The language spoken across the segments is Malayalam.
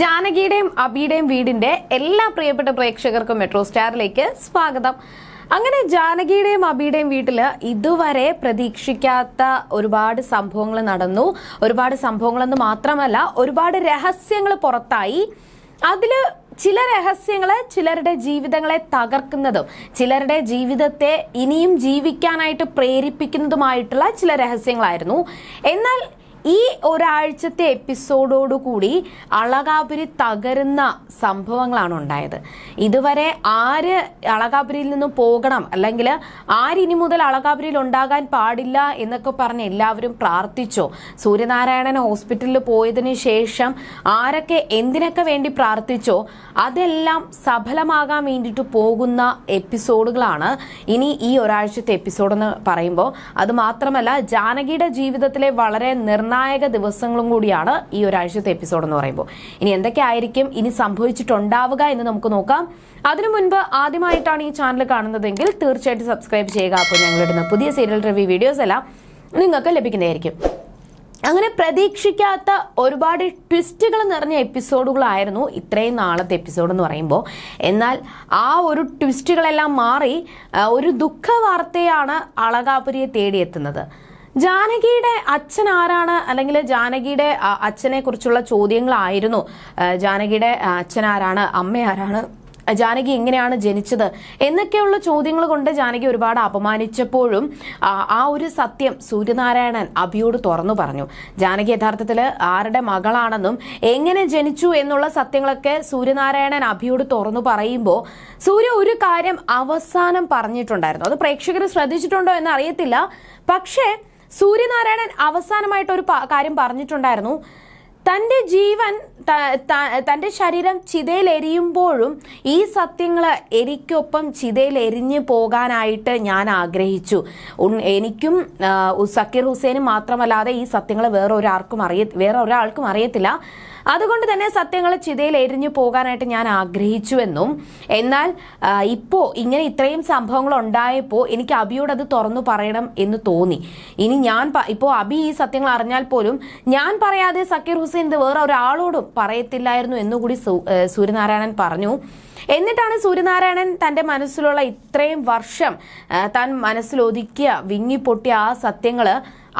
ജാനകിയുടെയും അബിയുടെയും വീടിന്റെ എല്ലാ പ്രിയപ്പെട്ട പ്രേക്ഷകർക്കും മെട്രോ സ്റ്റാറിലേക്ക് സ്വാഗതം. അങ്ങനെ ജാനകിയുടെയും അബിയുടെയും വീട്ടിൽ ഇതുവരെ പ്രതീക്ഷിക്കാത്ത ഒരുപാട് സംഭവങ്ങൾ നടന്നു. ഒരുപാട് സംഭവങ്ങളെന്ന് മാത്രമല്ല ഒരുപാട് രഹസ്യങ്ങൾ പുറത്തായി. അതിൽ ചില രഹസ്യങ്ങൾ ചിലരുടെ ജീവിതങ്ങളെ തകർക്കുന്നതും ചിലരുടെ ജീവിതത്തെ ഇനിയും ജീവിക്കാനായിട്ട് പ്രേരിപ്പിക്കുന്നതുമായിട്ടുള്ള ചില രഹസ്യങ്ങളായിരുന്നു. എന്നാൽ ഈ ഒരാഴ്ചത്തെ എപ്പിസോഡോടുകൂടി അളകാപുരി തകരുന്ന സംഭവങ്ങളാണ് ഉണ്ടായത്. ഇതുവരെ ആര് അളകാപുരിയിൽ നിന്ന് പോകണം അല്ലെങ്കിൽ ആരിനി മുതൽ അളകാപുരിയിൽ ഉണ്ടാകാൻ പാടില്ല എന്നൊക്കെ പറഞ്ഞ് എല്ലാവരും പ്രാർത്ഥിച്ചോ. സൂര്യനാരായണൻ ഹോസ്പിറ്റലിൽ പോയതിനു ശേഷം ആരൊക്കെ എന്തിനൊക്കെ വേണ്ടി പ്രാർത്ഥിച്ചോ അതെല്ലാം സഫലമാകാൻ വേണ്ടിയിട്ട് പോകുന്ന എപ്പിസോഡുകളാണ് ഇനി ഈ ഒരാഴ്ചത്തെ എപ്പിസോഡ് എന്ന് പറയുമ്പോൾ. അത് മാത്രമല്ല ജാനകിയുടെ ജീവിതത്തിലെ വളരെ നിർണായക ദിവസങ്ങളും കൂടിയാണ് ഈ ഒരാഴ്ചത്തെ എപ്പിസോഡ് എന്ന് പറയുമ്പോൾ. ഇനി എന്തൊക്കെ ആയിരിക്കും ഇനി സംഭവിച്ചിട്ടുണ്ടാവുക എന്ന് നമുക്ക് നോക്കാം. അതിനു മുൻപ് ആദ്യമായിട്ടാണ് ഈ ചാനൽ കാണുന്നതെങ്കിൽ തീർച്ചയായിട്ടും സബ്സ്ക്രൈബ് ചെയ്യുക. അപ്പോൾ ഞങ്ങളിടുന്ന പുതിയ സീരിയൽ റിവ്യൂ വീഡിയോസ് എല്ലാം നിങ്ങൾക്ക് ലഭിക്കുന്നതായിരിക്കും. അങ്ങനെ പ്രതീക്ഷിക്കാത്ത ഒരുപാട് ട്വിസ്റ്റുകൾ നിറഞ്ഞ എപ്പിസോഡുകളായിരുന്നു ഇത്രയും നാളത്തെ എപ്പിസോഡ് എന്ന് പറയുമ്പോൾ. എന്നാൽ ആ ഒരു ട്വിസ്റ്റുകളെല്ലാം മാറി ഒരു ദുഃഖ വാർത്തയാണ് അളകാപുരിയെ തേടിയെത്തുന്നത്. ജാനകിയുടെ അച്ഛൻ ആരാണ്? അല്ലെങ്കിൽ ജാനകിയുടെ അച്ഛനെ കുറിച്ചുള്ള ചോദ്യങ്ങളായിരുന്നു. ജാനകിയുടെ അച്ഛൻ ആരാണ്? അമ്മ ആരാണ്? ജാനകി എങ്ങനെയാണ് ജനിച്ചത്? എന്നൊക്കെയുള്ള ചോദ്യങ്ങൾ കൊണ്ട് ജാനകി ഒരുപാട് അപമാനിച്ചപ്പോഴും ആ, ആ ഒരു സത്യം സൂര്യനാരായണൻ അഭിയോട് തുറന്നു പറഞ്ഞു. ജാനകി യഥാർത്ഥത്തിൽ ആരുടെ മകളാണെന്നും എങ്ങനെ ജനിച്ചു എന്നുള്ള സത്യങ്ങളൊക്കെ സൂര്യനാരായണൻ അഭിയോട് തുറന്നു പറയുമ്പോൾ സൂര്യ ഒരു കാര്യം അവസാനം പറഞ്ഞിട്ടുണ്ടായിരുന്നു. അത് പ്രേക്ഷകർ ശ്രദ്ധിച്ചിട്ടുണ്ടോ എന്ന് അറിയത്തില്ല പക്ഷേ സൂര്യനാരായണൻ അവസാനമായിട്ട് ഒരു കാര്യം പറഞ്ഞിട്ടുണ്ടായിരുന്നു. തന്റെ ജീവൻ തന്റെ ശരീരം ചിതയിലെരിയുമ്പോഴും ഈ സത്യങ്ങൾ എനിക്കൊപ്പം ചിതയിലെരിഞ്ഞ് പോകാനായിട്ട് ഞാൻ ആഗ്രഹിച്ചു. എനിക്കും സക്കീർ ഹുസൈനും മാത്രമല്ലാതെ ഈ സത്യങ്ങൾ വേറെ ഒരാൾക്കും അറിയ വേറെ ഒരാൾക്കും അറിയത്തില്ല. അതുകൊണ്ട് തന്നെ സത്യങ്ങൾ ചിതയിൽ എരിഞ്ഞു പോകാനായിട്ട് ഞാൻ ആഗ്രഹിച്ചുവെന്നും എന്നാൽ ഇപ്പോൾ ഇപ്പോ ഇങ്ങനെ ഇത്രയും സംഭവങ്ങൾ ഉണ്ടായപ്പോൾ എനിക്ക് അബിയോട് അത് തുറന്നു പറയണം എന്ന് തോന്നി. ഇനി ഞാൻ ഇപ്പോൾ ഇപ്പോ അബി ഈ സത്യങ്ങൾ അറിഞ്ഞാൽ പോലും ഞാൻ പറയാതെ സക്കീർ ഹുസൈൻ ഇത് വേറെ ഒരാളോടും പറയത്തില്ലായിരുന്നു എന്നുകൂടി സൂര്യനാരായണൻ പറഞ്ഞു. എന്നിട്ടാണ് സൂര്യനാരായണൻ തന്റെ മനസ്സിലുള്ള ഇത്രയും വർഷം താൻ മനസ്സിലൊതുക്കിയ വിങ്ങിപ്പൊട്ടിയ ആ സത്യങ്ങൾ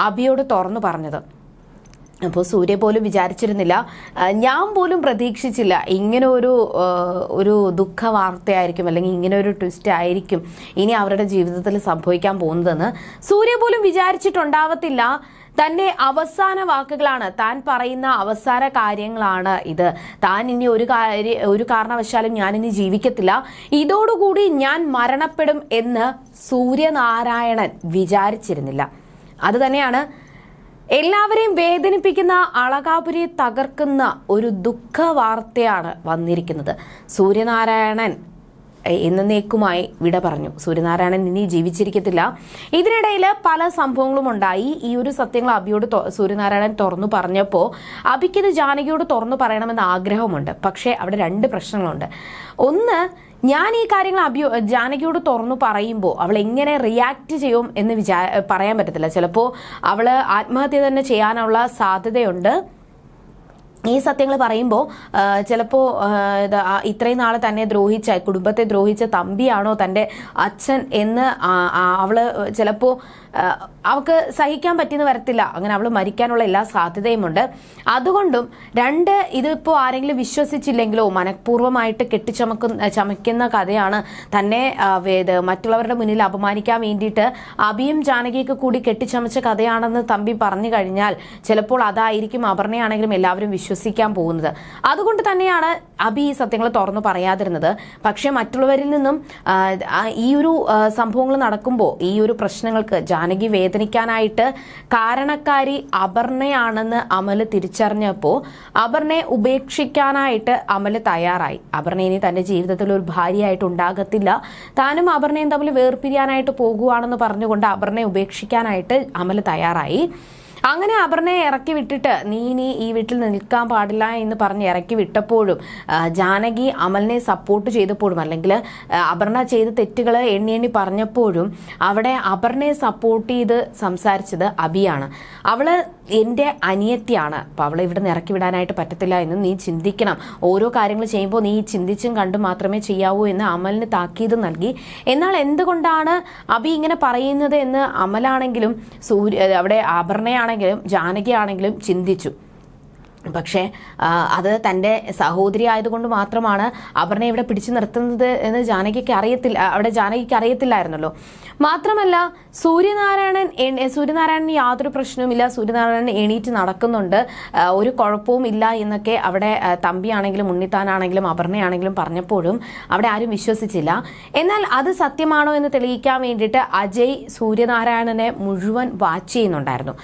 അബിയോട് തുറന്നു പറഞ്ഞത്. അപ്പോൾ സൂര്യ പോലും വിചാരിച്ചിരുന്നില്ല. ഞാൻ പോലും പ്രതീക്ഷിച്ചില്ല. ഇങ്ങനെ ഒരു ഒരു ദുഃഖ വാർത്തയായിരിക്കും അല്ലെങ്കിൽ ഇങ്ങനെ ഒരു ട്വിസ്റ്റ് ആയിരിക്കും ഇനി അവരുടെ ജീവിതത്തിൽ സംഭവിക്കാൻ പോകുന്നതെന്ന് സൂര്യ പോലും വിചാരിച്ചിട്ടുണ്ടാവത്തില്ല. തന്റെ അവസാന വാക്കുകളാണ്. താൻ പറയുന്ന അവസാന കാര്യങ്ങളാണ് ഇത്. താൻ ഇനി ഒരു കാര്യ ഒരു കാരണവശാലും ഞാൻ ഇനി ജീവിക്കത്തില്ല. ഇതോടുകൂടി ഞാൻ മരണപ്പെടും എന്ന് സൂര്യനാരായണൻ വിചാരിച്ചിരുന്നില്ല. അത് തന്നെയാണ് എല്ലാവരെയും വേദനിപ്പിക്കുന്ന അളകാപുരി തകർക്കുന്ന ഒരു ദുഃഖ വാർത്തയാണ് വന്നിരിക്കുന്നത്. സൂര്യനാരായണൻ എന്നേക്കുമായി വിട പറഞ്ഞു. സൂര്യനാരായണൻ ഇനി ജീവിച്ചിരിക്കത്തില്ല. ഇതിനിടയിൽ പല സംഭവങ്ങളും ഉണ്ടായി. ഈ ഒരു സത്യങ്ങൾ അബിയോട് സൂര്യനാരായണൻ തുറന്നു പറഞ്ഞപ്പോൾ അബിക്കിത് ജാനകിയോട് തുറന്നു പറയണമെന്ന് ആഗ്രഹമുണ്ട്. പക്ഷേ അവിടെ രണ്ട് പ്രശ്നങ്ങളുണ്ട്. ഒന്ന് ഞാൻ ഈ കാര്യങ്ങൾ അഭ്യൂ ജാനകിയോട് തുറന്നു പറയുമ്പോൾ അവൾ എങ്ങനെ റിയാക്ട് ചെയ്യും എന്ന് വിചാ പറയാൻ പറ്റത്തില്ല. ചിലപ്പോൾ അവൾ ആത്മഹത്യ തന്നെ ചെയ്യാനുള്ള സാധ്യതയുണ്ട്. ഈ സത്യങ്ങൾ പറയുമ്പോൾ ചിലപ്പോൾ ഇത്രയും നാളെ തന്നെ ദ്രോഹിച്ച കുടുംബത്തെ ദ്രോഹിച്ച തമ്പിയാണോ തന്റെ അച്ഛൻ എന്ന് അവൾ ചിലപ്പോൾ അവൾക്ക് സഹിക്കാൻ പറ്റിയെന്ന് വരത്തില്ല. അങ്ങനെ അവൾ മരിക്കാനുള്ള എല്ലാ സാധ്യതയുമുണ്ട്. അതുകൊണ്ടും രണ്ട് ഇതിപ്പോൾ ആരെങ്കിലും വിശ്വസിച്ചില്ലെങ്കിലോ മനഃപൂർവമായിട്ട് കെട്ടിച്ചമക്കുന്ന ചമയ്ക്കുന്ന കഥയാണ് തന്നെ മറ്റുള്ളവരുടെ മുന്നിൽ അപമാനിക്കാൻ വേണ്ടിയിട്ട് അബിയും ജാനകിയൊക്കെ കൂടി കെട്ടിച്ചമച്ച കഥയാണെന്ന് തമ്പി പറഞ്ഞു കഴിഞ്ഞാൽ ചിലപ്പോൾ അതായിരിക്കും അപർണയാണെങ്കിലും എല്ലാവരും വിശ്വസിക്കാൻ പോകുന്നത്. അതുകൊണ്ട് തന്നെയാണ് അബി ഈ സത്യങ്ങൾ തുറന്നു പറയാതിരുന്നത്. പക്ഷെ മറ്റുള്ളവരിൽ നിന്നും ഈ ഒരു സംഭവങ്ങൾ നടക്കുമ്പോൾ ഈ ഒരു പ്രശ്നങ്ങൾക്ക് ജാനകി വേദനിക്കാനായിട്ട് കാരണക്കാരി അപർണയാണെന്ന് അമൽ തിരിച്ചറിഞ്ഞപ്പോൾ അപർണയെ ഉപേക്ഷിക്കാനായിട്ട് അമൽ തയ്യാറായി. അപർണ ഇനി തന്റെ ജീവിതത്തിൽ ഒരു ഭാര്യയായിട്ട് ഉണ്ടാകത്തില്ല. താനും അപർണയും തമ്മിൽ വേർപിരിയാനായിട്ട് പോകുവാണെന്ന് പറഞ്ഞുകൊണ്ട് അപർണയെ ഉപേക്ഷിക്കാനായിട്ട് അമൽ തയ്യാറായി. അങ്ങനെ അപർണയെ ഇറക്കി വിട്ടിട്ട് നീ ഇനി ഈ വീട്ടിൽ നിൽക്കാൻ പാടില്ല എന്ന് പറഞ്ഞ് ഇറക്കി വിട്ടപ്പോഴും ജാനകി അമലിനെ സപ്പോർട്ട് ചെയ്തപ്പോഴും അല്ലെങ്കിൽ അപർണ ചെയ്ത തെറ്റുകൾ എണ്ണി എണ്ണി പറഞ്ഞപ്പോഴും അവിടെ അപർണയെ സപ്പോർട്ട് ചെയ്ത് സംസാരിച്ചത് അബിയാണ്. അവൾ എന്റെ അനിയത്തിയാണ്. അപ്പോൾ അവളെ ഇവിടെ ഇറക്കി വിടാനായിട്ട് പറ്റത്തില്ല എന്ന് നീ ചിന്തിക്കണം. ഓരോ കാര്യങ്ങൾ ചെയ്യുമ്പോൾ നീ ചിന്തിച്ചും കണ്ടും മാത്രമേ ചെയ്യാവൂ എന്ന് അമലിന് താക്കീത് നൽകി. എന്നാൽ എന്തുകൊണ്ടാണ് അബി ഇങ്ങനെ പറയുന്നത് എന്ന് അമലാണെങ്കിലും സൂര്യ അവിടെ ആഭരണയാണെങ്കിലും ജാനകി ആണെങ്കിലും ചിന്തിച്ചു. പക്ഷേ അത് തന്റെ സഹോദരി ആയതുകൊണ്ട് മാത്രമാണ് അപർണ ഇവിടെ പിടിച്ചു നിർത്തുന്നത് എന്ന് ജാനകിക്ക് അറിയത്തില്ല അവിടെ ജാനകിക്ക് അറിയത്തില്ലായിരുന്നല്ലോ. മാത്രമല്ല സൂര്യനാരായണൻ സൂര്യനാരായണന് യാതൊരു പ്രശ്നവുമില്ല സൂര്യനാരായണൻ എണീറ്റ് നടക്കുന്നുണ്ട്. ഒരു കുഴപ്പവും ഇല്ല എന്നൊക്കെ അവിടെ തമ്പിയാണെങ്കിലും ഉണ്ണിത്താനാണെങ്കിലും അപർണയാണെങ്കിലും പറഞ്ഞപ്പോഴും അവിടെ ആരും വിശ്വസിച്ചില്ല. എന്നാൽ അത് സത്യമാണോ എന്ന് തെളിയിക്കാൻ വേണ്ടിയിട്ട് അജയ് സൂര്യനാരായണനെ മുഴുവൻ വാച്ച് ചെയ്യുന്നുണ്ടായിരുന്നു.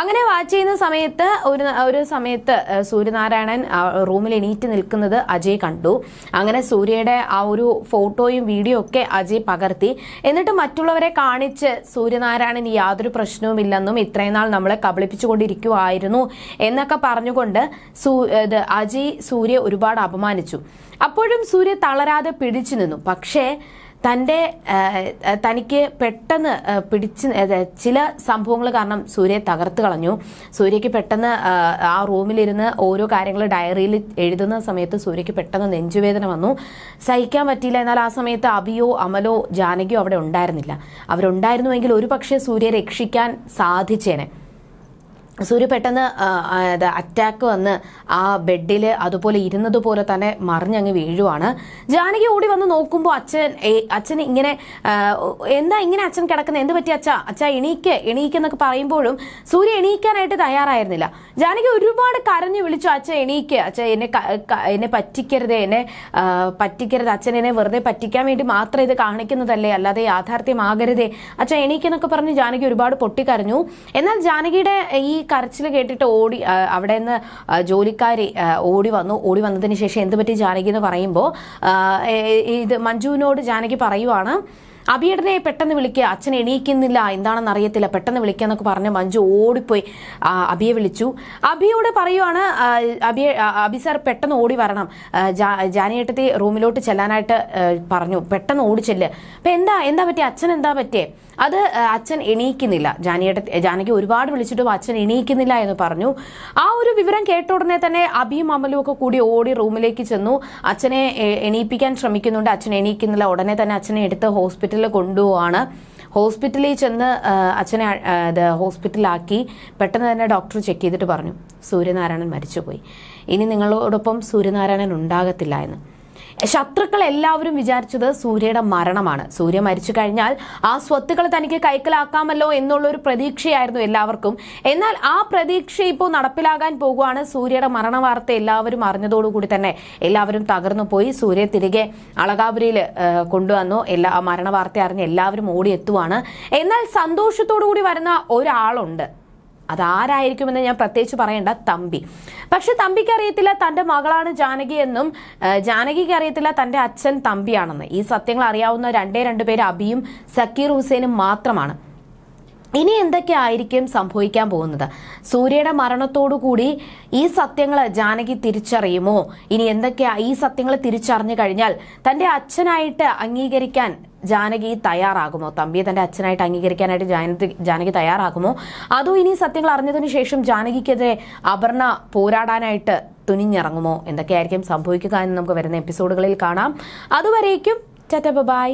അങ്ങനെ വാച്ച് ചെയ്യുന്ന സമയത്ത് ഒരു ഒരു സമയത്ത് സൂര്യനാരായണൻ റൂമിൽ എണീറ്റ് നിൽക്കുന്നത് അജയ് കണ്ടു. അങ്ങനെ സൂര്യയുടെ ആ ഒരു ഫോട്ടോയും വീഡിയോ ഒക്കെ അജയ് പകർത്തി. എന്നിട്ട് മറ്റുള്ളവരെ കാണിച്ച് സൂര്യനാരായണൻ യാതൊരു പ്രശ്നവുമില്ലെന്നും ഇത്രയും നാൾ നമ്മളെ കബളിപ്പിച്ചുകൊണ്ടിരിക്കുവായിരുന്നു എന്നൊക്കെ പറഞ്ഞുകൊണ്ട് സൂ അജയ് സൂര്യ ഒരുപാട് അപമാനിച്ചു. അപ്പോഴും സൂര്യ തളരാതെ പിടിച്ചു നിന്നു. പക്ഷേ തന്റെ തനിക്ക് പെട്ടെന്ന് പിടിച്ച് ചില സംഭവങ്ങൾ കാരണം സൂര്യയെ തകർത്ത് കളഞ്ഞു. സൂര്യയ്ക്ക് പെട്ടെന്ന് ആ റൂമിലിരുന്ന് ഓരോ കാര്യങ്ങൾ ഡയറിയിൽ എഴുതുന്ന സമയത്ത് സൂര്യയ്ക്ക് പെട്ടെന്ന് നെഞ്ചുവേദന വന്നു. സഹിക്കാൻ പറ്റിയില്ല. എന്നാൽ ആ സമയത്ത് അബിയോ അമലോ ജാനകിയോ അവിടെ ഉണ്ടായിരുന്നില്ല. അവരുണ്ടായിരുന്നുവെങ്കിൽ ഒരു പക്ഷേ സൂര്യയെ രക്ഷിക്കാൻ സാധിച്ചേനെ. സൂര്യ പെട്ടെന്ന് അറ്റാക്ക് വന്ന് ആ ബെഡിൽ അതുപോലെ ഇരുന്നത് പോലെ തന്നെ മറിഞ്ഞങ്ങ് വീഴുവാണ്. ജാനകി ഓടി വന്ന് നോക്കുമ്പോൾ അച്ഛൻ അച്ഛൻ ഇങ്ങനെ എന്താ ഇങ്ങനെ അച്ഛൻ കിടക്കുന്നത് എന്ത് പറ്റി അച്ഛ? അച്ഛ എണീക്ക് എണീക്കെന്നൊക്കെ പറയുമ്പോഴും സൂര്യ എണീക്കാനായിട്ട് തയ്യാറായിരുന്നില്ല. ജാനകി ഒരുപാട് കരഞ്ഞു വിളിച്ചു അച്ഛൻ എണീക്ക്. അച്ഛ എന്നെ എന്നെ പറ്റിക്കരുത്. എന്നെ പറ്റിക്കരുത്. അച്ഛൻ എന്നെ വെറുതെ പറ്റിക്കാൻ വേണ്ടി മാത്രം ഇത് കാണിക്കുന്നതല്ലേ? അല്ലാതെ യാഥാർത്ഥ്യമാകരുതേ. അച്ഛൻ എണീക്കെന്നൊക്കെ പറഞ്ഞ് ജാനകി ഒരുപാട് പൊട്ടിക്കരഞ്ഞു. എന്നാൽ ജാനകിയുടെ ഈ കരച്ചിൽ കേട്ടിട്ട് ഓടി അവിടെ നിന്ന് ജോലിക്കാരി ഓടി വന്നു. ഓടി വന്നതിന് ശേഷം എന്ത് പറ്റി ജാനകി എന്ന് പറയുമ്പോൾ ഇത് മഞ്ജുവിനോട് ജാനകി പറയുവാണ് അബിയേട്ടനെ പെട്ടെന്ന് വിളിക്കുക അച്ഛൻ എണീക്കുന്നില്ല. എന്താണെന്ന് അറിയത്തില്ല. പെട്ടെന്ന് വിളിക്കുക എന്നൊക്കെ പറഞ്ഞ് മഞ്ജു ഓടിപ്പോയി. അബിയെ വിളിച്ചു. അബിയോട് പറയുവാണ് അബിയെ അബി സാർ പെട്ടെന്ന് ഓടി വരണം. ജാനിയേട്ടത്തി റൂമിലോട്ട് ചെല്ലാനായിട്ട് പറഞ്ഞു. പെട്ടെന്ന് ഓടി അപ്പൊ എന്താ? എന്താ പറ്റിയ? അച്ഛൻ എന്താ പറ്റിയേ? അത് അച്ഛൻ എണീക്കുന്നില്ല. ജാനിയേട്ട ജാനകി ഒരുപാട് വിളിച്ചിട്ടും അച്ഛൻ എണീക്കുന്നില്ല എന്ന് പറഞ്ഞു. ആ ഒരു വിവരം കേട്ട ഉടനെ തന്നെ അബിയും അമലും ഒക്കെ കൂടി ഓടി റൂമിലേക്ക് ചെന്നു. അച്ഛനെ എണീപ്പിക്കാൻ ശ്രമിക്കുന്നുണ്ട്. അച്ഛൻ എണീക്കുന്നില്ല. ഉടനെ തന്നെ അച്ഛനെ എടുത്ത് ഹോസ്പിറ്റലിൽ കൊണ്ടുപോവാണ്. ഹോസ്പിറ്റലിൽ ചെന്ന് അച്ഛനെ ഹോസ്പിറ്റലാക്കി പെട്ടെന്ന് തന്നെ ഡോക്ടർ ചെക്ക് ചെയ്തിട്ട് പറഞ്ഞു. സൂര്യനാരായണൻ മരിച്ചുപോയി. ഇനി നിങ്ങളോടൊപ്പം സൂര്യനാരായണൻ ഉണ്ടാകത്തില്ല എന്ന്. ശത്രുക്കൾ എല്ലാവരും വിചാരിച്ചത് സൂര്യയുടെ മരണമാണ്. സൂര്യ മരിച്ചു കഴിഞ്ഞാൽ ആ സ്വത്തുക്കൾ തനിക്ക് കൈക്കലാക്കാമല്ലോ എന്നുള്ള ഒരു പ്രതീക്ഷയായിരുന്നു എല്ലാവർക്കും. എന്നാൽ ആ പ്രതീക്ഷ ഇപ്പോൾ നടപ്പിലാകാൻ പോകുവാണ് സൂര്യയുടെ മരണ വാർത്ത എല്ലാവരും അറിഞ്ഞതോടുകൂടി തന്നെ. എല്ലാവരും തകർന്നു പോയി. സൂര്യ തിരികെ അളകാപുരിയിൽ കൊണ്ടുവന്നു. എല്ലാ മരണ വാർത്ത അറിഞ്ഞ് എല്ലാവരും ഓടിയെത്തുവാണ്. എന്നാൽ സന്തോഷത്തോടു കൂടി വരുന്ന ഒരാളുണ്ട്. അതാരായിരിക്കുമെന്ന് ഞാൻ പ്രത്യേകിച്ച് പറയേണ്ട തമ്പി. പക്ഷെ തമ്പിക്ക് അറിയത്തില്ല തന്റെ മകളാണ് ജാനകി എന്നും ജാനകിക്ക് അറിയത്തില്ല തന്റെ അച്ഛൻ തമ്പിയാണെന്ന്. ഈ സത്യങ്ങൾ അറിയാവുന്ന രണ്ടേ രണ്ട് പേര് അബിയും സക്കീർ ഹുസൈനും മാത്രമാണ്. ഇനി എന്തൊക്കെ ആയിരിക്കും സംഭവിക്കാൻ പോകുന്നത്? സൂര്യയുടെ മരണത്തോടു കൂടി ഈ സത്യങ്ങൾ ജാനകി തിരിച്ചറിയുമോ? ഇനി എന്തൊക്കെയാ ഈ സത്യങ്ങൾ തിരിച്ചറിഞ്ഞു കഴിഞ്ഞാൽ തന്റെ അച്ഛനായിട്ട് അംഗീകരിക്കാൻ ജാനകി തയ്യാറാകുമോ? തമ്പിയെ തന്റെ അച്ഛനായിട്ട് അംഗീകരിക്കാനായിട്ട് ജാനകി ജാനകി തയ്യാറാകുമോ? അതോ ഇനി സത്യങ്ങൾ അറിഞ്ഞതിനു ശേഷം ജാനകിക്കെതിരെ അപർണ പോരാടാനായിട്ട് തുനിഞ്ഞിറങ്ങുമോ? എന്തൊക്കെയായിരിക്കും സംഭവിക്കുക എന്ന് നമുക്ക് വരുന്ന എപ്പിസോഡുകളിൽ കാണാം. അതുവരേക്കും ചറ്റ ബൈ.